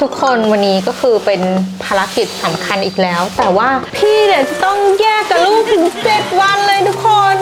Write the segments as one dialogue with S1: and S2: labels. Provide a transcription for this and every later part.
S1: ทุกคนวันนี้ก็คือเป็นภารกิจสำคัญอีกแล้ว แต่ว่าพี่เนี่ยจะต้องแยกกับลูกถึงเจ็ดวันเลยทุกคน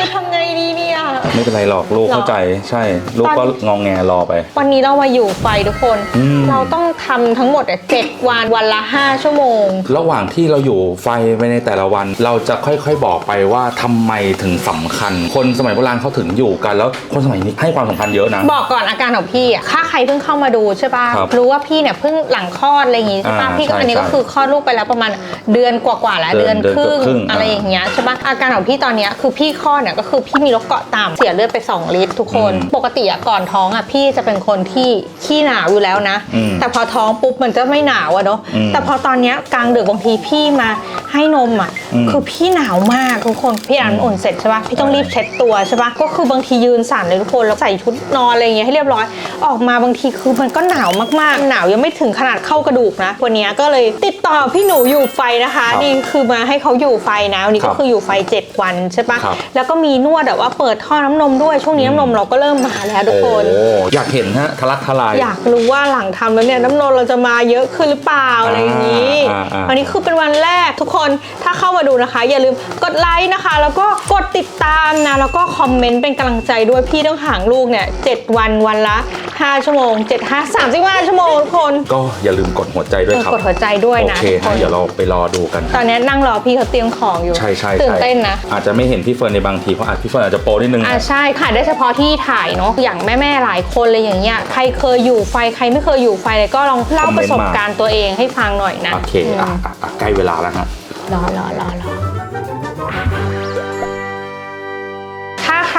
S1: คือทำไงดีเนี่ย
S2: ไม่เป็นไรหรอกลูก
S1: หรอ
S2: เข้าใจใช่ ลูก
S1: ตอน
S2: ก็งองแงรอไป
S1: วันนี้เรามาอยู่ไฟทุกคน
S2: อืม
S1: เราต้องทำทั้งหมดอะเจ็ดวันวันละ5ชั่วโมง
S2: ระหว่างที่เราอยู่ไฟไปในแต่ละวัน เราจะค่อยๆบอกไปว่าทำไมถึงสำคัญ คนสมัยโบราณเขาถึงอยู่กัน แล้วคนสมัยนี้ให้ความสำคัญเยอะนะ
S1: บอกก่อนอาการของพี่อะถ้าใครเพิ่งเข้ามาดูใช่ป่ะ
S2: ครับ
S1: รู้ว่าพี่เนี่ยเพิ่งหลังคลอดอะไรอย่างงี้ใช่ป่ะ
S2: อ่า
S1: พี่ก็
S2: ใช่
S1: อันนี้ก็
S2: ใช่
S1: คือคลอดลูกไปแล้วประมาณเดือนกว่าๆแล้ว
S2: เดื
S1: เดือ
S2: อนน
S1: ครึ่ง
S2: เดือนเกือบครึ่ง
S1: อะไรอย่างเงี้ยใช่ป่ะอาการของพี่ตอนเนี้ยคือพี่คลอดเนี่ยก็คือพี่มีโรคเกาะต่ำเสียเลือดไป 2 ลิตรทุกคน
S2: อืม
S1: ปกติอะก่อนท้องอะพี่จะเป็นคนที่ขี้หนาวอยู่แล้วนะ
S2: อืม
S1: แต่พอท้องปุ๊บมันจะไม่หนาวอะเนาะ
S2: อืม
S1: แต่พอตอนเนี้ยกลางดึกบางทีพี่มา ให้นมอะ
S2: อืม
S1: คือพี่หนาวมากทุกคนพี่อ่านอุ่นเสร็จใช่ป่ะพี่ต้องรีบเช็ดตัวใช่ป่ะก็คือบางทียืนสั่นเลยทุกคนแล้วใส่ชุดนอนอะไรอย่างเงี้ยให้เรียบร้อย ออกมาบางทีคือมันก็หนาวมากๆ หนาวยังไม่ถึงขนาดเข้ากระดูกนะวันนี้ก็เลยติดต่อพี่หนูอยู่ไฟนะคะ
S2: ครับ
S1: นี่คือมาให้เขาอยู่ไฟนะวันนี้
S2: ครั
S1: ก็
S2: บ
S1: คืออยู่ไฟ 7 วันใช่ปะ
S2: ครับ
S1: แล้วก็มีนวดแบบว่าเปิดท่อน้ำนมด้วยช่วงนี้น้ำนมเราก็เริ่มมาแล้วทุกคน
S2: โอ้อยากเห็นฮะทะลักทลาย
S1: อยากรู้ว่าหลังทำแล้วเนี่ยน้ำนมเราจะมาเยอะขึ้นหรือเปล่าอะไรอย่างนี้
S2: อ่าอ่า
S1: วันนี้คือเป็นวันแรกทุกคนถ้าเข้ามาดูนะคะ อย่าลืมกดไลค์นะคะ แล้วก็กดติดตามนะ แล้วก็คอมเมนต์เป็นกำลังใจด้วยพี่ต้องห่างลูกเนี่ย7วันวันละ 5 ชั่วโมง7 5 35ชั่วโมงทุกคน
S2: ก็อย่าลืมกดหัวใจด้วยครับ
S1: กดหัวใจด้วย
S2: โอ
S1: นะ
S2: เค
S1: ทุกค
S2: ฮะ
S1: น
S2: เดี๋ยวเราไปรอดูกัน
S1: ตอนนี้นั่งรอพี่เขาเตรียมของอยู่
S2: ใช่ใช่
S1: ตื่น
S2: ใช่
S1: เต้นนะ
S2: อาจจะไม่เห็นพี่เฟิร์นในบางทีเพราะอาจพี่เฟิร์นอาจจะโปรนิดนึง
S1: อ่าใช่ค่ะได้เฉพาะที่ถ่ายเนาะอย่างแม่ๆหลายคนเลยอย่างเงี้ยใครเคยอยู่ไฟใครไม่เคยอยู่ไฟเลยก็ลองเล่าประสบการณ์ตัวเองให้ฟังหน่อยนะ
S2: โอเคอะอะอะใกล้เวลาแล้วฮะ
S1: รอรอ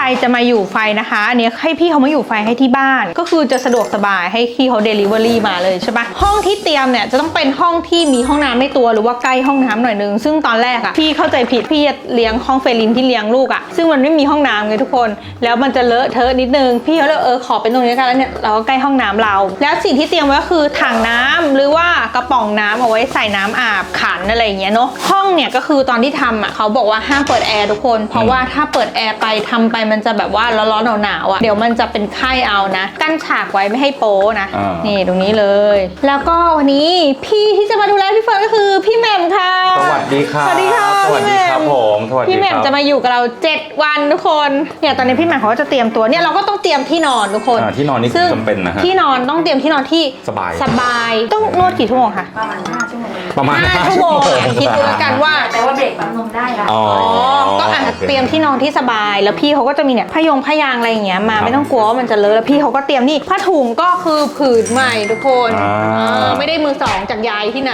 S1: รอรอถ้าใครจะมาอยู่ไฟนะคะ อันนี้ให้พี่เขามาอยู่ไฟให้ที่บ้าน ก็คือจะสะดวกสบายให้พี่เขาเดลิเวอรี่มาเลยใช่ปะห้องที่เตรียมเนี่ยจะต้องเป็นห้องที่มีห้องน้ำในตัวหรือว่าใกล้ห้องน้ำหน่อยนึง ซึ่งตอนแรกอะพี่เข้าใจผิดพี่จะเลี้ยงห้องเฟลินที่เลี้ยงลูกอะซึ่งมันไม่มีห้องน้ำไงทุกคน แล้วมันจะเลอะเทอะนิดนึงพี่เขาเลยเออขอเป็นตรงนี้กันแล้วเนี่ยเราก็ใกล้ห้องน้ำเรา แล้วสิ่งที่เตรียมไว้ก็คือถังน้ำหรือว่ากระป๋องน้ำเอาไว้ใส่น้ำอาบขันอะไรอย่างเงี้ยเนาะห้องเนี่ยก็คือตอนที่ทำอะเขาบอกว่าห้ามเปิดแอร์ทุกคน เพราะว่าถ้าเปิดแอร์ไปทำไปมันจะแบบว่าร้อนๆหนาวๆอะเดี๋ยวมันจะเป็นไข้เอานะ กั้นฉากไว้ไม่ให้โป๊นะ
S2: อ่า
S1: นี่ตรงนี้เลย แล้วก็วันนี้พี่ที่จะมาดูแลพี่เฟิร์นก็คือพี่แหม่มค่ะ
S2: สวัสดีครับ
S1: สวัสดีค่ะ
S2: สวัสดีครับ
S1: พี่แหม่
S2: ผมสวัสดี
S1: พี่แหม่ม
S2: ครับ
S1: จะมาอยู่กับเรา 7 วันทุกคนเนี่ยตอนนี้พี่แหม่มเขาก็จะเตรียมตัวเนี่ยเราก็ต้องเตรียมที่นอนทุกคน
S2: อ่าที่นอนนี่
S1: ซึ่ง
S2: จำเป็นนะฮะ
S1: ที่นอนต้องเตรียมที่นอนที่
S2: สบาย
S1: สบาย ต้องนวดกี่ชั่วโมงคะ
S3: ประมาณ5ชั่วโมง
S2: ประมาณ
S1: ห้าชั่วโมงอะคิดดูแล้วกันว่า
S3: แต่ว่าเบรกปั๊มนมได้ค่ะ
S2: อ๋อ
S1: อ๋อก็อาจจะเตรียมที่นอนที่สบาย แล้วพี่เขาก็จะมีเนี่ยผ้ายงผ้ายางอะไรอย่างเงี้ยมา
S2: ครับ
S1: ไม่ต้องกลัวว่ามันจะเลอะแล้วพี่เขาก็เตรียมนี่ผ้าถุงก็คือผืนใหม่ทุกคน
S2: อ่า
S1: เออไม่ได้มือสองจากยายที่ไหน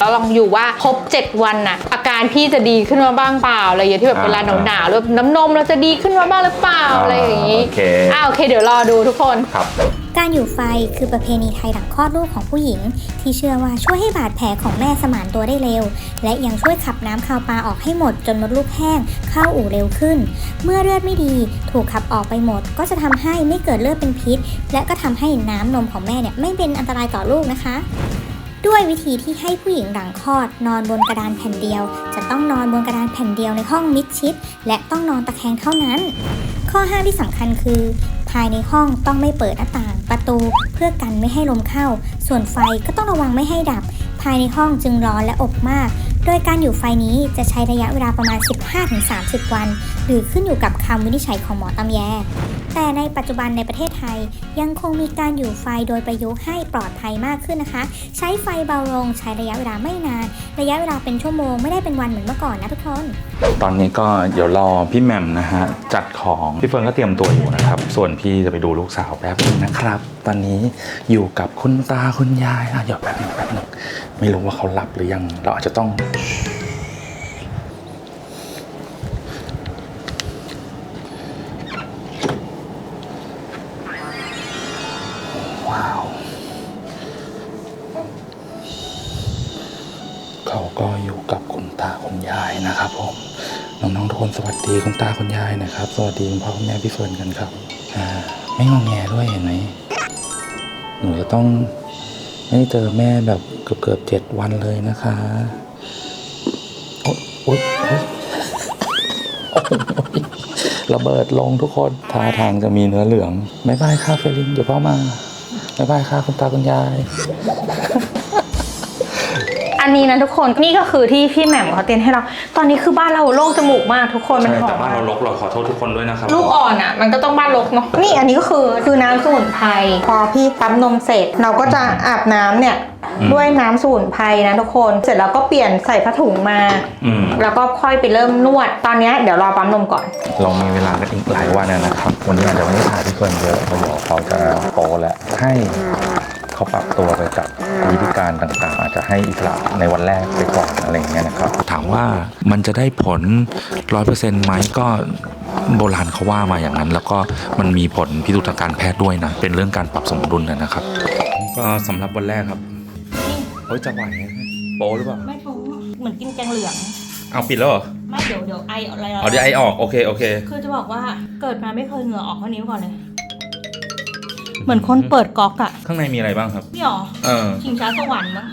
S1: เราลองอยู่ว่าครบ 7 วันน่ะ อาการพี่จะดีขึ้นมาบ้างเปล่าอะไรอย่างเงี้ยที่แบบเวลาหนาวๆแล้วน้ำนมเราจะดีขึ้นมาบ้างหรือเปล่าอะไรอย่างงี้
S2: โอเค
S1: อ่าโอเคเดี๋ยวรอดูทุกคน
S2: ครับ
S4: การอยู่ไฟคือประเพณีไทยหลังคลอดลูกของผู้หญิง ที่เชื่อว่าช่วยให้บาดแผลของแม่สมานตัวได้เร็ว และยังช่วยขับน้ำคาวปลาออกให้หมดจนมดลูกแห้งเข้าอู่เร็วขึ้น เมื่อเลือดไม่ดีถูกขับออกไปหมด ก็จะทำให้ไม่เกิดเลือดเป็นพิษ และก็ทำให้น้ำนมของแม่เนี่ยไม่เป็นอันตรายต่อลูกนะคะ ด้วยวิธีที่ให้ผู้หญิงหลังคลอด นอนบนกระดานแผ่นเดียว จะต้องนอนบนกระดานแผ่นเดียวในห้องมิดชิด และต้องนอนตะแคงเท่านั้นข้อห้ามที่สำคัญคือ ภายในห้องต้องไม่เปิดหน้าต่าง ประตูเพื่อกันไม่ให้ลมเข้า ส่วนไฟก็ต้องระวังไม่ให้ดับ ภายในห้องจึงร้อนและอบมาก โดยการอยู่ไฟนี้จะใช้ระยะเวลาประมาณ 15-30 วัน หรือขึ้นอยู่กับคำวินิจฉัยของหมอตำแย แต่ในปัจจุบันในประเทศไทย ยังคงมีการอยู่ไฟโดยประยุกต์ให้ปลอดภัยมากขึ้นนะคะ ใช้ไฟเบาลงใช้ระยะเวลาไม่นาน ระยะเวลาเป็นชั่วโมงไม่ได้เป็นวันเหมือนเมื่อก่อนนะทุกคน
S2: ตอนนี้ก็เดี๋ยวรอพี่แหม่มนะฮะจัดของพี่เฟิร์นก็เตรียมตัวอยู่นะครับ ส่วนพี่จะไปดูลูกสาวแป๊บนึงนะครับ ตอนนี้อยู่กับคุณตาคุณยายอะเดี๋ยวแป๊บนึงแป๊บนึงไม่รู้ว่าเขาหลับหรือยังเราอาจจะต้อง ดีคุณตาคุณยายนะครับ สวัสดีคุณพ่อคุณแม่พี่เฟิร์นกันครับ อ่า ไม่งองแงด้วยเห็นไหมหนูจะต้องไม่ได้เจอแม่แบบเกือบเกือบเจ็ดวันเลยนะคะโอ๊ยโอ๊ยโอ๊ยระเบิดลงทุกคนท่าทางจะมีเนื้อเหลืองไม่บายค่ะเฟลินเดี๋ยวพ่อมาบ๊ายบายค่ะคุณตาคุณยาย
S1: อันนี้นะทุกคนนี่ก็คือที่พี่แหม่มเขาเตรียมให้เรา ตอนนี้คือบ้านเราโล่งจมูกมากทุกคนมัน
S2: ใช่
S1: หอ
S2: แต่
S1: ม
S2: บ้าน
S1: มาก
S2: เราลกเราขอโทษทุกคนด้วยนะครับ
S1: ลูกอ่อนอะ มันก็ต้องบ้านรกเนาะนี่อันนี้ก็คือคือน้ำสมุนไพรพอพี่ปั๊มนมเสร็จ เราก็จะอาบน้ำเนี่ยด้วยน้ำสมุนไพรนะทุกคนเสร็จแล้วก็เปลี่ยนใส่ผ้าถุงมา
S2: อืม
S1: แล้วก็ค่อยไปเริ่มนวด ตอนเนี้ยเดี๋ยวรอปั๊มนมก่อน
S2: เรามีเวลากันอีกหลายวันนะครับ วันนี้อาจจะไม่ได้ถ่ายพี่เฟิร์นเยอะเพราะเดี๋ยวเขาจะโตแล้วให้ เขาปรับตัวไปกับวิธีการต่างๆ อาจจะให้อิสระในวันแรกไปก่อนอะไรอย่างเงี้ยนะครับถามว่ามันจะได้ผลร้อยเปอร์เซ็นต์ไหมก็โบราณเขาว่ามาอย่างนั้น แล้วก็มันมีผลพิสูจน์ทางการแพทย์ด้วยนะ เป็นเรื่องการปรับสมดุลนะครับ ก็สำหรับวันแรกครับเฮ้ยจะไหวไหมโปหรือเปล่า
S1: ไม่ถูเหมือนกินแกงเหลือง
S2: เอาปิดแล้วเหรอ
S1: ไม่เดี๋ยวเดี๋ยวไออะไร
S2: อ๋อเดี๋ยวไอออกโอเคโอเค
S1: คือจะบอกว่าเกิดมาไม่เคยเหงื่อออกเท่านี้มาก่อนเลย เหมือนคนเปิดก๊อกอะ
S2: ข้างในมีอะไรบ้างครับ
S1: พี่หรอ
S2: เออ
S1: ชิงช้าสวรรค์มั้ง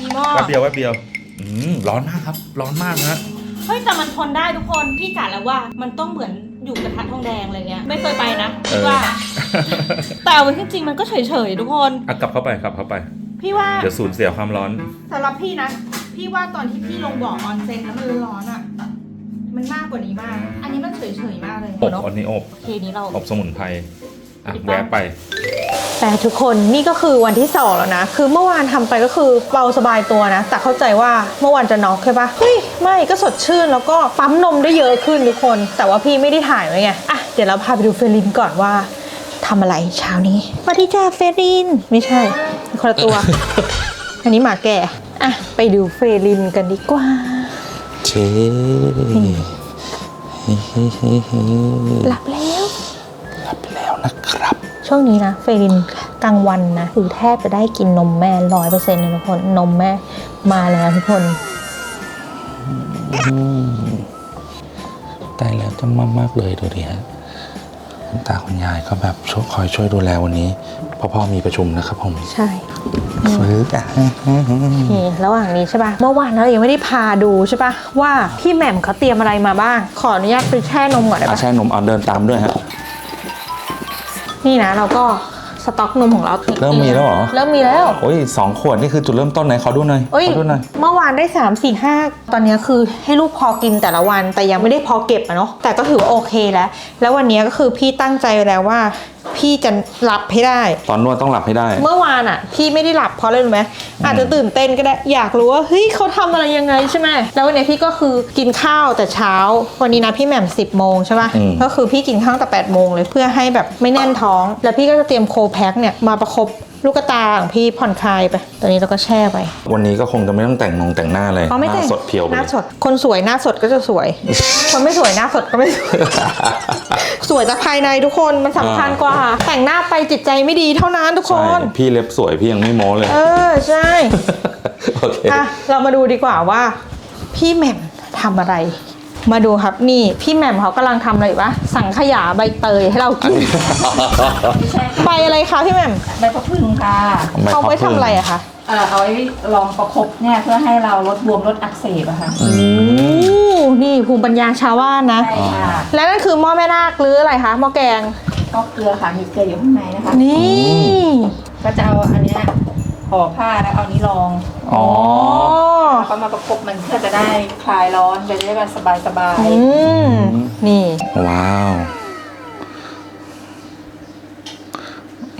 S1: มีหม้อ
S2: แป๊บเดียวแป๊บเดียวอืมร้อนมากครับ ร้อนมากนะ
S1: เฮ้ยแต่มันทนได้ทุกคนพี่กะแล้วว่ามันต้องเหมือนอยู่กระทะทองแดงอะไรเงี้ยไม่เคยไปนะ
S2: เออ
S1: ว่า แต่เอาไว้จริงๆมันก็เฉยๆทุกคน
S2: อะกลับเข้าไปกลับเข้าไป
S1: พี่ว่า
S2: เดี๋ยวสูญเสียความร้อน
S1: สำหรับพี่นะพี่ว่าตอนที่พี่ลงบ่อออนเซ็นแล้วมันร้อนอะมันมากกว่านี้มาก อันนี้มันเฉยๆมากเลย
S2: อบ
S1: เนาะ
S2: อันนี้อบ
S1: โอเคนี้เรา
S2: อบสมุนไพร อะ
S1: ปิดบ้าน
S2: แวะไป
S1: แต่ทุกคนนี่ก็คือวันที่สองแล้วนะ คือเมื่อวานทำไปก็คือเบาสบายตัวนะ แต่เข้าใจว่าเมื่อวานจะน็อกใช่ปะเฮ้ยไม่ก็สดชื่นแล้วก็ปั๊มนมได้เยอะขึ้นทุกคน แต่ว่าพี่ไม่ได้ถ่ายไว้ไงอะเดี๋ยวเราพาไปดูเฟรลินก่อนว่าทำอะไรเช้านี้สวัสดีจ้าเฟรลิน ไม่ใช่คนละตัว อันนี้หมาแก่อะไปดูเฟรลินกันดีกว่า
S2: เช
S1: หลับแล้ว
S2: รับแล้วนะครับ
S1: ช่วงนี้นะเฟรลินกลางวันนะคือแทบจะได้กินนมแม่ร้อยเปอร์เซ็นต์เลยทุกคนนมแม่มาแล้วทุกคน
S2: ได้แล้วจะมากมากๆเลยดูดิฮะคุณตาคุณยายก็แบบช่วยคอยช่วยดูแลวันนี้เพ่อพ่อมีประชุมนะครับผม
S1: ใช่
S2: ฟื้นอะ
S1: นี่ระหว่างนี้ใช่ปะเมื่อวานเรายังไม่ได้พาดูใช่ปะว่าพี่แหม่มเขาเตรียมอะไรมาบ้าง ขออนุญาตไปแช่นมก่อนได้
S2: อา
S1: ปะ
S2: แช่นมเอาเดินตามด้วยฮะ
S1: นี่นะเราก็ สต็อกนมของเรา
S2: เริ่มมีแล้วเหรอ
S1: เริ่มมีแล้ว
S2: โอ้ยสองขวดนี่คือจุดเริ่มต้นไหนขอดูหน่อย
S1: เอ้ย
S2: ขอดูหน่อย
S1: เมื่อวานได้ 3 4 5 ตอนนี้คือให้ลูกพอกินแต่ละวัน แต่ยังไม่ได้พอเก็บอะเนาะแต่ก็ถือว่าโอเคแล้ว แล้ววันนี้ก็คือพี่ตั้งใจไว้แล้วว่า พี่จะหลับให้ได้
S2: ตอนนวดต้องหลับให้ได้
S1: เมื่อวานอะพี่ไม่ได้หลับเพราะอะไรรู้ไหมอาจจะตื่นเต้นก็ได้อยากรู้ว่าเฮ้ยเขาทำอะไรยังไงใช่ไหมแล้ววันนี้พี่ก็คือกินข้าวแต่เช้า วันนี้นะพี่แหม่ม10บโมงใช่ปะ
S2: อืม
S1: ก็คือพี่กินข้าวแต่8ปดโมงเลยเพื่อให้แบบไม่แน่นท้อง แล้วพี่ก็จะเตรียมโคแพ็คเนี่ยมาประคบลูกตาของพี่ผ่อนคลายไป ตอนนี้เราก็แช่ไป
S2: วันนี้ก็คงจะไม่ต้องแต่งนงแต่งหน้าเลย
S1: อ๋อไม่
S2: ห
S1: แต่
S2: น้างสดเพียวไป
S1: ห
S2: เล
S1: น้าย สด คนสวยหน้าสดก็จะสวย คนไม่สวยหน้าสดก็ไม่สวย สวยจากภายในทุกคนมันสำคัญกว่า แต่งหน้าไปจิตใจไม่ดีเท่านั้นทุกค
S2: ใช่
S1: น
S2: พี่เล็บสวยพี่ยังไม่โม้เลย
S1: เออใช่
S2: โอเค
S1: อะ เรามาดูดีกว่าว่า พี่แหม่มทำอะไร มาดูครับนี่พี่แหม่มเขากำลังทำอะไรอยู่วะสังขยาใบเตยให้เรากิน ใบอะไรคะพี่แหม่ม
S3: ใบพะพึ่งค่ะ
S1: เขาไว้ทำอะไรอะคะ
S3: เอ่อเอาไว้ลองประคบเนี่ยเพื่อให้เราลดบวมลดอักเสบอะค่ะ
S1: โอ้นี่ภูมิปัญญาชาวบ้านนะ
S3: ใช่ค่ะ
S1: และนั่นคือหม้อแม่นาคหรืออะไรคะหม้อแกง
S3: ก็เกลือค่ะมีเกลืออยู่ข้างในนะคะ
S1: นี่
S3: ก็จะเอาอันเนี้ย ห่อผ้าแล้วเอานี้รอง
S2: อ๋อ
S3: แล้วก็มาประคบมันเพื่อจะได้คลายร้อนจะได้แบบสบายสบาย
S1: อืมนี่
S2: ว้าว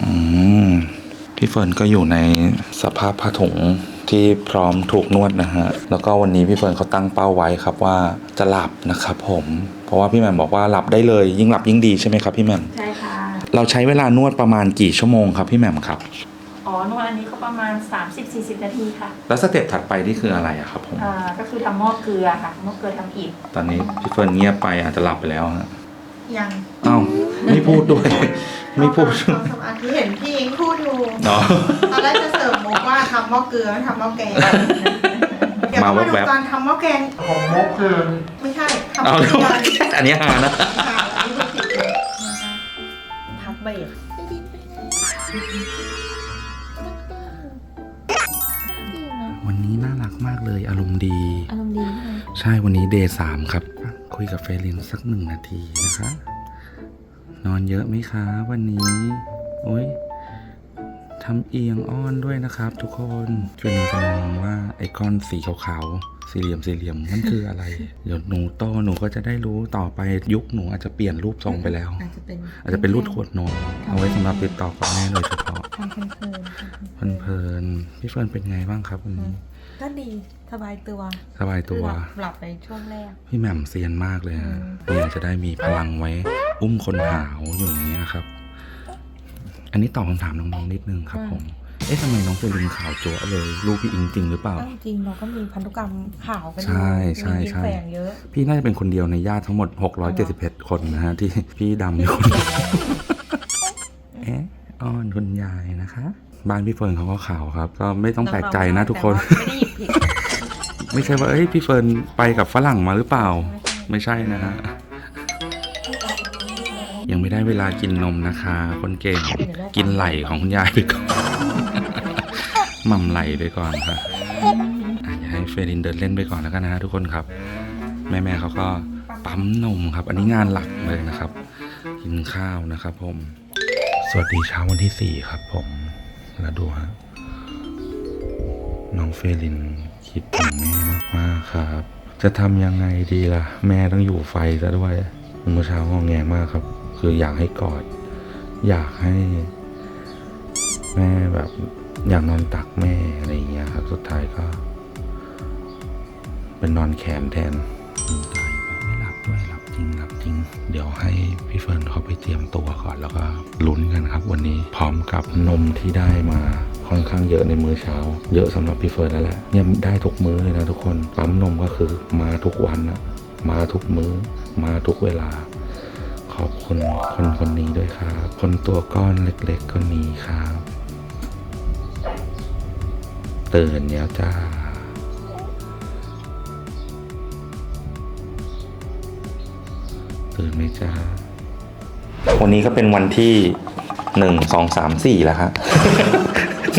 S2: อืมพี่เฟิร์นก็อยู่ในสภาพผ้าถุงที่พร้อมถูกนวดนะฮะ แล้วก็วันนี้พี่เฟิร์นเขาตั้งเป้าไว้ครับว่าจะหลับนะครับผม เพราะว่าพี่แหม่มบอกว่าหลับได้เลย ยิ่งหลับยิ่งดีใช่ไหมครับพี่แหม่ม
S3: ใช่ค่ะ
S2: เราใช้เวลานวดประมาณกี่ชั่วโมงครับพี่แหม่มครับ
S3: อ๋อ นวดอันนี้ก็ประมาณ 30-40 นาทีค่ะ
S2: แล้วสเต็ปถัดไปนี่คืออะไรอะครับผม
S3: อ่าก็คือทำหม้อเกลือค่ะหม้อเกลือทำอิฐ
S2: ตอนนี้พี่เฟิร์นเงียบไปอาจจะหลับไปแล้วฮะ
S1: ยัง
S2: เอ้าไม่พูดด้วย ไม่พูด
S1: ทำสมาธิเห็นพี่เองพูดอยู่
S2: เนาะ
S1: ตอนแรกจะเสริมมุกว่าทำหม้อเกลือทำหม้อแกงเดี๋ยว
S2: มา
S1: มาดู
S2: แวบๆ
S1: การทำหม้อแกงของหม้อเกลือไม่ใช่ทำห
S2: เอา
S1: ม้อ
S2: เรื่อง
S1: แกง
S2: อันนี้ฮานะ
S1: พักเบรก
S2: นนี้น่ารักมากเลยอารมณ์ดี
S1: อารมณ์ดี
S2: ใช่วันนี้เดย์สามครับ คุยกับเฟรลินสักหนึ่งนาทีนะคะ นอนเยอะไหมคะวันนี้ โอ้ยทำเอียงอ้อนด้วยนะครับ ทุกคนเฟรนจะมองว่าไอคอนสีขาวๆสี่เหลี่ยมสี่เหลี่ยมมันคืออะไร เดี๋ยวหนูโตหนูก็จะได้รู้ต่อไปยุคหนูอาจจะเปลี่ยนรูปทรงไปแล้ว
S1: อาจจะเป็น
S2: อาจจะเป็นรูปขวดนมเอาไว้สำหรับติดต่อกับแม่โดยเฉพาะ
S1: ทำเพลิน
S2: เพลินๆพี่เฟิร์นเป็นไงบ้างครับวันนี้
S1: ๆ ก็ดีสบายตัว
S2: สบายตัว
S1: หลับหลับไปช่วงแรก
S2: พี่แหม่มเซียนมากเลยฮะเรียนจะได้มีพลังไว้ อุ้มคนหาวอยู่อย่างเงี้ยครับ อันนี้ตอบคำถามน้องๆนิดนึงครับผม เอ๊ะทำไมน้องเฟรลินข่าวจั๊วเลย ลูกพี่อิงจริงหรือเปล่า
S1: จริงเราก็มีพันธุกรรมข่าวกัน
S2: ใช่ใช่ใช่
S1: แฝงเยอะ
S2: พี่น่าจะเป็นคนเดียวในญาติทั้งหมด 671 คนนะฮะที่พี่ดำอยู่คนเดียวเอ๊ะอ้อนคุณยายนะคะ บ้านพี่เฟิร์นเขาก็ข่าวครับ ก็ไม่ต้องแปลกใจนะทุกคน
S1: แต่ว่าไม่ได้หยิบผิด
S2: ไม่ใช่ว่าเอ้ยพี่เฟิร์นไปกับฝรั่งมาหรือเปล่า ไม่ใช่นะฮะยังไม่ได้เวลากินนมนะคะ คนเก่งกินไหลของคุณยายไปก่อนหม่ำไหลไปก่อนค่ะอะอย่าให้เฟรดินเดินเล่นไปก่อนแล้วกันนะฮะทุกคนครับ แม่ๆเขาก็ปั๊มนมครับ อันนี้งานหลักเลยนะครับ กินข้าวนะครับผม สวัสดีเช้าวันที่สี่ครับผม แล้วดูฮะน้องเฟลินคิดถึงแม่มากๆครับ จะทำยังไงดีล่ะ แม่ต้องอยู่ไฟซะด้วยเมื่อเช้างองแงมากครับ คืออยากให้กอด อยากให้ แม่แบบอยากนอนตักแม่อะไรอย่างเงี้ยครับ สุดท้ายก็ เป็นนอนแขนแทน จริงหลับจริง เดี๋ยวให้พี่เฟิร์นเขาไปเตรียมตัวก่อนแล้วก็ลุ้นกันครับ วันนี้พร้อมกับนมที่ได้มาค่อนข้างเยอะในมื้อเช้า เยอะสำหรับพี่เฟิร์นแล้วแหละเนี่ยได้ทุกมื้อเลยนะทุกคนปั๊มนมก็คือมาทุกวันนะมาทุกมื้อ มาทุกเวลา ขอบคุณคนคนนี้ด้วยครับคนตัวก้อนเล็กๆคนนี้ครับ เตื่นแล้วจ้า ตื่นไหมจ้าวันนี้ก็เป็นวันที่หนึ่งสองสามสี่แล้วฮะ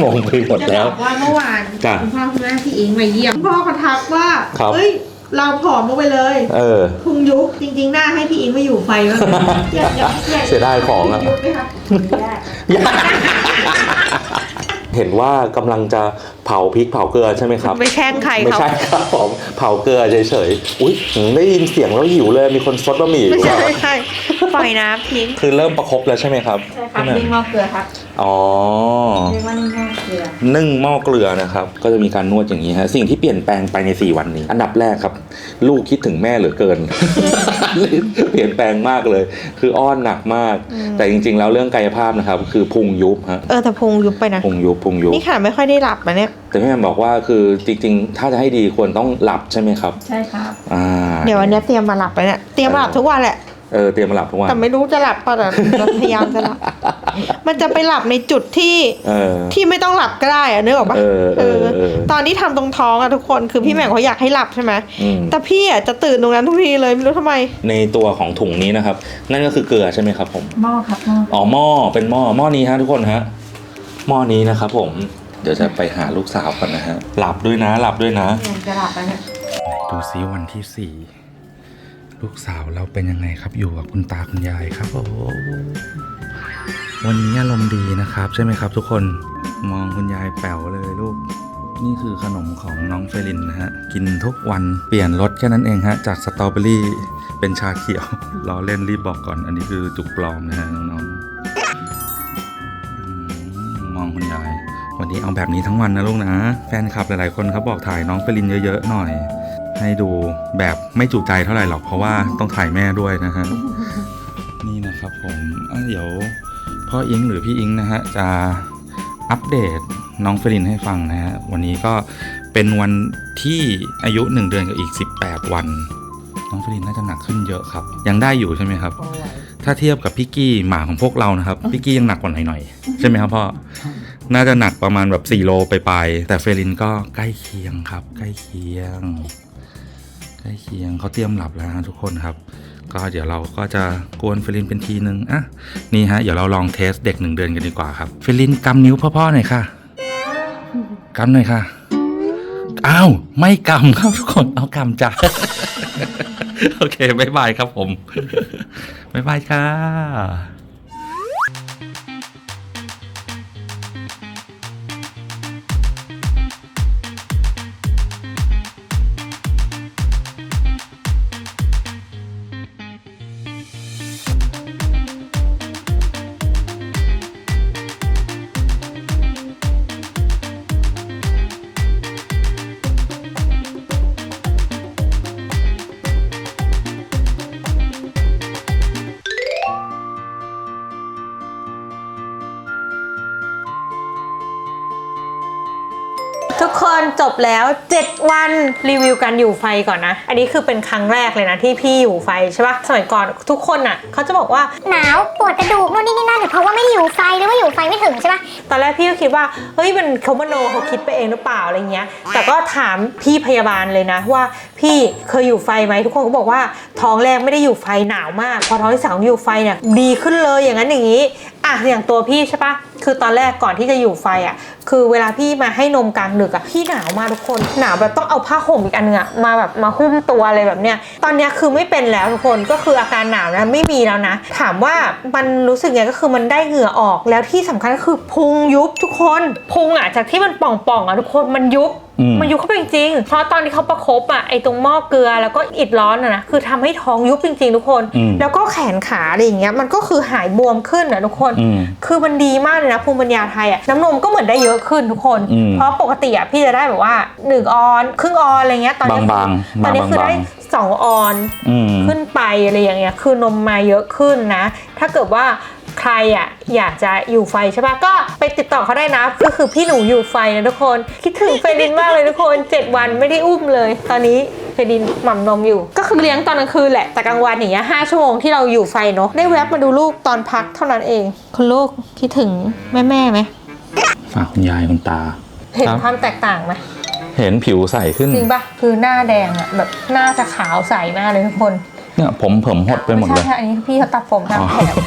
S2: งงไปหมดแล้ว
S1: บอกว่าเมื่อวาน
S2: จ้ะ
S1: คุณพ่อคุณแม่พี่อิงมาเยี่ยมคุณพ่อเขาทักว่า
S2: ครับ
S1: เฮ้ยเราผอมลงไปเลย
S2: เออ
S1: พุงยุบจริงๆหน้าให้พี่อิงมาอยู่ไฟแล้ว
S2: เสียดายของอะ
S1: ยุบไหมคะ
S2: เห็นว่ากำลังจะเผาพริกเผาเกลือใช่ไหมครับ
S1: ไปแช่งใคร
S2: ไม่
S1: เขา
S2: ใช่ครับผมเผาเกลือเฉยๆอุ้ยได้ยินเสียงแล้วหิวเลยมีคนซดบะหมี่อ
S1: ไม่
S2: ยู่
S1: ใช่
S2: อะ
S1: ไม่ใช่ปล่อยน้ำทิ้ง
S2: คือเริ่มประคบแล้วใช่ไหมครับ
S3: ใช่ครับ
S2: ไหม
S3: นึ่งหม้อเกลือครับ
S2: อ๋อ
S3: เรียกว่านึ่งหม้อเกลือ
S2: นึ่งหม้อเกลือนะครับ ก็จะมีการนวดอย่างนี้ฮะสิ่งที่เปลี่ยนแปลงไปใน 4 วันนี้ อันดับแรกครับ ลูกคิดถึงแม่เหลือเกิน เปลี่ยนแปลงมากเลย คืออ้อนหนักมาก แต่จริง ๆ แล้วเรื่องกายภาพนะครับ คือพุงยุบฮะ
S1: เออแต่พุงยุบไปนะ
S2: พุงยุบพุงยุบ
S1: นี่ค่ะไม่ค่อยได้หลับนะเนี่ย
S2: แต่พี่แม่บอกว่าคือจริงๆ ถ้าจะให้ดีควรต้องหลับใช่ไหมครับ
S3: ใช่ครับ
S2: อ่า
S1: เดี๋ยววันนี้เตรียมมาหลับไปเนี่ยเตรียมมาหลับทุกวันแหละ
S2: เออเตรียมมาหลับทุกวัน
S1: แต่ไม่รู้จะหลับป่ะแต่เราพยายามจะหลับ มันจะไปหลับในจุดที่
S2: เออ
S1: ที่ไม่ต้องหลับก็ได้อะนึกออกปะ
S2: เออเออเออ
S1: ตอนที่ทำตรงท้องอะทุกคนคือพี่แหม่มเขาอยากให้หลับใช่ไหม
S2: อืม
S1: แต่พี่อะจะตื่นตรงนั้นทุกทีเลยไม่รู้ทำไม
S2: ในตัวของถุงนี้นะครับ นั่นก็คือเกลือใช่ไหมครับผม
S3: หม้อครับหม้อ
S2: อ๋อหม้อเป็นหม้อหม้อนี้ฮะทุกคนฮะหม้อนี้นะครับผม เดี๋ยวจะไปหาลูกสาวก่อนนะฮะ หลับด้วยนะ หลับด้วยนะ
S3: เนี่ยจะหลับแล้วเนี่ย
S2: ดูซิวันที่สี่ ลูกสาวเราเป็นยังไงครับ อยู่กับคุณตาคุณยายครับโอ้วันนี้อารมณ์ดีนะครับ ใช่ไหมครับ ทุกคนมองคุณยายแป๋วเลยลูก นี่คือขนมของน้องเฟลินนะฮะ กินทุกวันเปลี่ยนรสแค่นั้นเองฮะ จากสตรอเบอรี่เป็นชาเขียวรอเล่นรีบบอกก่อน อันนี้คือจุกปลอมนะฮะน้องๆมมองคุณยาย วันนี้เอาแบบนี้ทั้งวันนะลูกนะ แฟนคลับหลายๆคนเขาบอกถ่ายน้องเฟลินเยอะๆหน่อย ให้ดูแบบไม่จุใจเท่าไหร่หรอกเพราะว่าต้องถ่ายแม่ด้วยนะฮะ นี่นะครับผมอะเดี๋ยวพ่ออิงหรือพี่อิงนะฮะจะอัปเดตน้องเฟรินให้ฟังนะฮะ วันนี้ก็เป็นวันที่อายุ 1 เดือนกับอีก 18 วัน น้องเฟรินน่าจะหนักขึ้นเยอะครับ ยังได้อยู่ใช่ไหมครับ ถ้าเทียบกับพี่กี้หมาของพวกเรานะครับพี่กี้ยังหนักกว่าหน่อยๆใช่ไหมครับพ่อน่าจะหนักประมาณแบบ4โลไปลายๆแต่เฟรินก็ใกล้เคียงครับ ใกล้เคียงใก ล้เคียงเขาเตรียมหลับแล้วนะทุกคนครับ ก็เดี๋ยวเราก็จะกวนเฟลินเป็นทีนึงอะนี่ฮะเดี๋ยวเราลองเทสเด็กหนึ่งเดือนกันดีกว่าครับเฟลินกำนิ้วพ่อๆหน่อยค่ะกำหน่อยค่ะอ้าวไม่กำครับทุกคนเอากำจ้ะโอเคบายบายครับผมบายบายค่ะ
S1: จบแล้ว 7 วันรีวิวการอยู่ไฟก่อนนะ อันนี้คือเป็นครั้งแรกเลยนะที่พี่อยู่ไฟใช่ปะสมัยก่อนทุกคนอะเขาจะบอกว่า
S4: หนาวปวดกระดูกนู่นนี่นี่นั่นเนี่ยเพราะว่าไม่อยู่ไฟหรือว่าอยู่ไฟไม่ถึงใช่ปะ
S1: ตอนแรกพี่ก็คิดว่าเฮ้ยมันเขามโนเขาคิดไปเองหรือเปล่าอะไรเงี้ย แต่ก็ถามพี่พยาบาลเลยนะว่าพี่เคยอยู่ไฟไหมทุกคนก็บอกว่าท้องแรกไม่ได้อยู่ไฟหนาวมาก พอท้องที่สองอยู่ไฟเนี่ยดีขึ้นเลยอย่างนั้นอย่างนี้อะอย่างตัวพี่ใช่ปะคือตอนแรกก่อนที่จะอยู่ไฟอะ คือเวลาพี่มาให้นมกลางดึกอะ พี่หนาวมากทุกคน หนาวแบบต้องเอาผ้าห่มอีกอันนึงอะมาแบบมาหุ้มตัวอะไรแบบเนี้ย ตอนเนี้ยคือไม่เป็นแล้วทุกคน ก็คืออาการหนาวนะไม่มีแล้วนะ ถามว่ามันรู้สึกไงก็คือมันได้เหงื่อออก แล้วที่สำคัญก็คือพุงยุบทุกคน พุงอะจากที่มันป่องๆอะทุกคนมันยุบ
S2: ม
S1: มันยุบเข้าไปจริงๆเพราะตอนที่เขาประคบอะไอ้ตรงหม้อเกลือแล้วก็อิดร้อนอะนะคือทำให้ท้องยุบจริงๆทุกคน
S2: อืม
S1: แล้วก็แขนขาอะไรอย่างเงี้ยมันก็คือหายบวมขึ้นอะทุกคน
S2: อืม
S1: คือมันดีมากเลยนะภูมิปัญญาไทยอะน้ำนมก็เหมือนได้เยอะขึ้นทุกคน
S2: อืม
S1: เพราะปกติอะพี่จะได้แบบว่า1ออนครึ่งออนอะไรเงี้ยตอนนี้
S2: บางๆ
S1: ตอนนี้คือ
S2: มาบางๆ
S1: ได้สองออน
S2: อืม
S1: ขึ้นไปอะไรอย่างเงี้ยคือนมมาเยอะขึ้นนะ ถ้าเกิดว่า ใครอะอยากจะอยู่ไฟใช่ปะก็ไปติดต่อเขาได้นะ ก็คือพี่หนูอยู่ไฟนะทุกคน คิดถึงเฟรดินมากเลยทุกคน 7 วันไม่ได้อุ้มเลย ตอนนี้เฟรดินหม่ำนมอยู่ ก็คือเลี้ยงตอนกลางคืนแหละแต่กลางวันอย่างเงี้ยห้าชั่วโมงที่เราอยู่ไฟเนาะได้แวบมาดูลูกตอนพักเท่านั้นเองคุณลูกคิดถึงแม่แม่ๆไหม
S2: ฝากคุณยายคุณตา
S1: เห็น
S2: ครับ
S1: ความแตกต่างไหม
S2: เห็นผิวใสขึ้น
S1: จริงปะคือหน้าแดงอะแบบหน้าจะขาวใสมากเลยทุกคน
S2: เนี่ยผมผมหดไปหมด
S1: ไม่
S2: เลย
S1: ใช่ค่ะอันนี้พี่เขาตัดผมทาง
S2: อ๋อ
S1: แถบ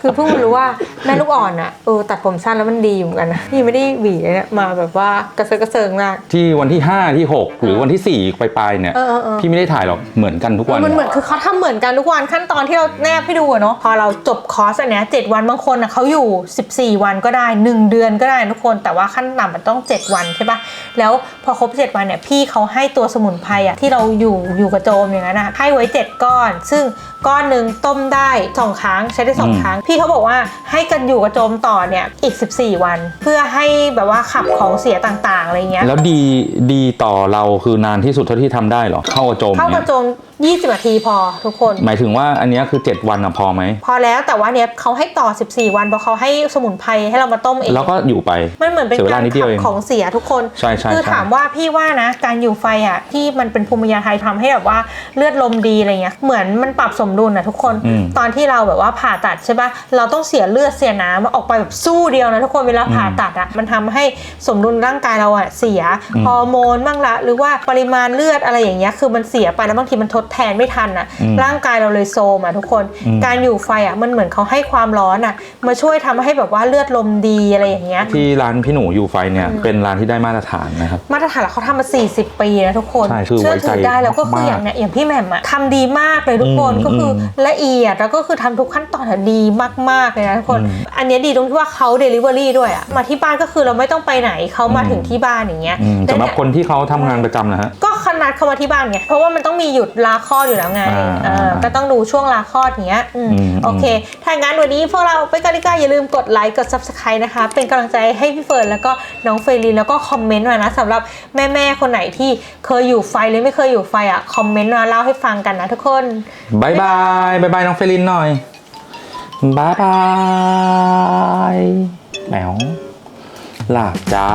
S1: คือเพิ่งมารู้ว่าแม่ลูกอ่อนอะเออตัดผมสั้นแล้วมันดีอยู่เหมือนกันนะพี่ไม่ได้หวีเลยเนี่ยมาแบบว่ากระเซิร์กระเซิงมาก
S2: ที่วันที่ 5 ที่ 6 หรือวันที่4ปลายๆเนี่ย
S1: เออเออเออ
S2: พี่ไม่ได้ถ่ายหรอกเหมือนกันทุกวัน
S1: มันเหมือนคือเขาทำเหมือนกันทุกวันขั้นตอนที่เราแนบให้ดูอะเนาะพอเราจบคอร์สอันเนี้ยเจ็ดวันบางคนอะเขาอยู่ 14 วันก็ได้ 1 เดือนก็ได้ทุกคน แต่ว่าขั้นต่ำมันต้อง 7 วันใช่ปะแล้วพอครบ 7 วันเนี่ยพี่เขาให้ตัวสมุนไพรอะที่เราอยู่อยู่กระโจมอย่างนั้นอะให้ไว้ 7 ก้อน ซึ่ง ก้อนหนึ่งต้มได้สองครั้งใช้ได้สอง
S2: อืม
S1: ครั้ง พี่เขาบอกว่าให้กันอยู่กระโจมต่อเนี่ยอีก 14 วัน เพื่อให้แบบว่าขับของเสียต่างๆอะไรเงี้ย
S2: แล้วดีดีต่อเราคือนานที่สุดเท่าที่ทำได้เหรอเข้ากระโจม
S1: เข้าก
S2: เนี่
S1: ระ
S2: ย
S1: โจม 20นาทีพอทุกคน
S2: หมายถึงว่าอันเนี้ยคือ 7 วันอะพอไหม
S1: พอแล้วแต่ว่าเนี้ยเขาให้ต่อ 14 วันเพราะเขาให้สมุนไพรให้เรามาต้มเอง
S2: แล้วก็อยู่ไป
S1: มันเหมือนเป็น
S2: เสียเว
S1: กา
S2: ลารนิดเดียว
S1: ขั
S2: เอง
S1: ของเสียทุกคน
S2: ใช่ใช่
S1: คือ
S2: ใช่
S1: ถามว่าพี่ว่านะการอยู่ไฟอะที่มันเป็นภูมิปัญญาไทยทำให้แบบว่าเลือดลมดีอะไรเงี้ยเหมือนมันปรับสมดุลนะทุกคน
S2: อืม
S1: ตอนที่เราแบบว่าผ่าตัดใช่ปะเราต้องเสียเลือดเสียน้ำออกไปแบบสู้เดียวนะทุกคนเวลาผ่าตัดอะมันทำให้สมดุลร่างกายเราอะเสีย
S2: อืม
S1: ฮอร์โมนบ้างละหรือว่าปริมาณเลือดอะไรอย่างเงี้ยคือมันเสียไปแล้วบางทีมันทดแทนไม่ทันอะ
S2: อืม
S1: ร่างกายเราเลยโซมอะทุกคน
S2: อืม
S1: การอยู่ไฟอะมันเหมือนเขาให้ความร้อนอะ มาช่วยทำให้แบบว่าเลือดลมดีอะไรอย่างเงี้ย
S2: ที่ร้านพี่หนูอยู่ไฟเนี่ยเป็นร้านที่ได้มาตรฐานนะครับ
S1: มาตรฐานแล้วเขาทำมา 40 ปีนะทุกคน
S2: ใช่คือ
S1: เชื่อ
S2: ไว้ใจ
S1: ถือได้แล้วก็คือ
S2: มาก
S1: อย่างเนี้ยอย่างพี่แหม่มอะทำดีมากเลยทุกคน
S2: อืม
S1: ก็คืออ
S2: ม
S1: ละเอียดแล้วก็คือทำทุกขั้นตอนอะดีมากๆเลยนะทุกคน
S2: อืม
S1: อันเนี้ยดีตรงที่ว่าเขาเดลิเวอรี่ด้วยอะมาที่บ้านก็คือเราไม่ต้องไปไหนเขามา
S2: อืม
S1: ถึงที่บ้านอย่างเงี้ย
S2: อืม
S1: แล้ว
S2: สำหรับ
S1: เนี่ย
S2: คนที่เขาทำงานประจำนะฮะ
S1: ก็ขนาดเขามาที่บ้านไงเพราะว่ามันต้องมีหยุดลาคลอดอยู่แล้วไง
S2: อ่า
S1: เออก็ต้องดูช่วงลาคลอดอย่างเงี้ยอืม
S2: อืม
S1: โอเค ถ้างั้นวันนี้พวกเราไปกันดีกว่าอย่าลืมกดไลค์กด subscribe นะคะ เป็นกำลังใจให้พี่เฟิร์นแล้วก็น้องเฟรลินแล้วก็คอมเมนต์มานะสำหรับแม่ๆคนไหนที่เคยอยู่ไฟหรือไม่เคยอยู่ไฟอะคอมเมนต์มาเล่าให้ฟังกันนะทุกคน
S2: บายบายบายบายน้องเฟลินหน่อยบายบายแหมวหลับจ้า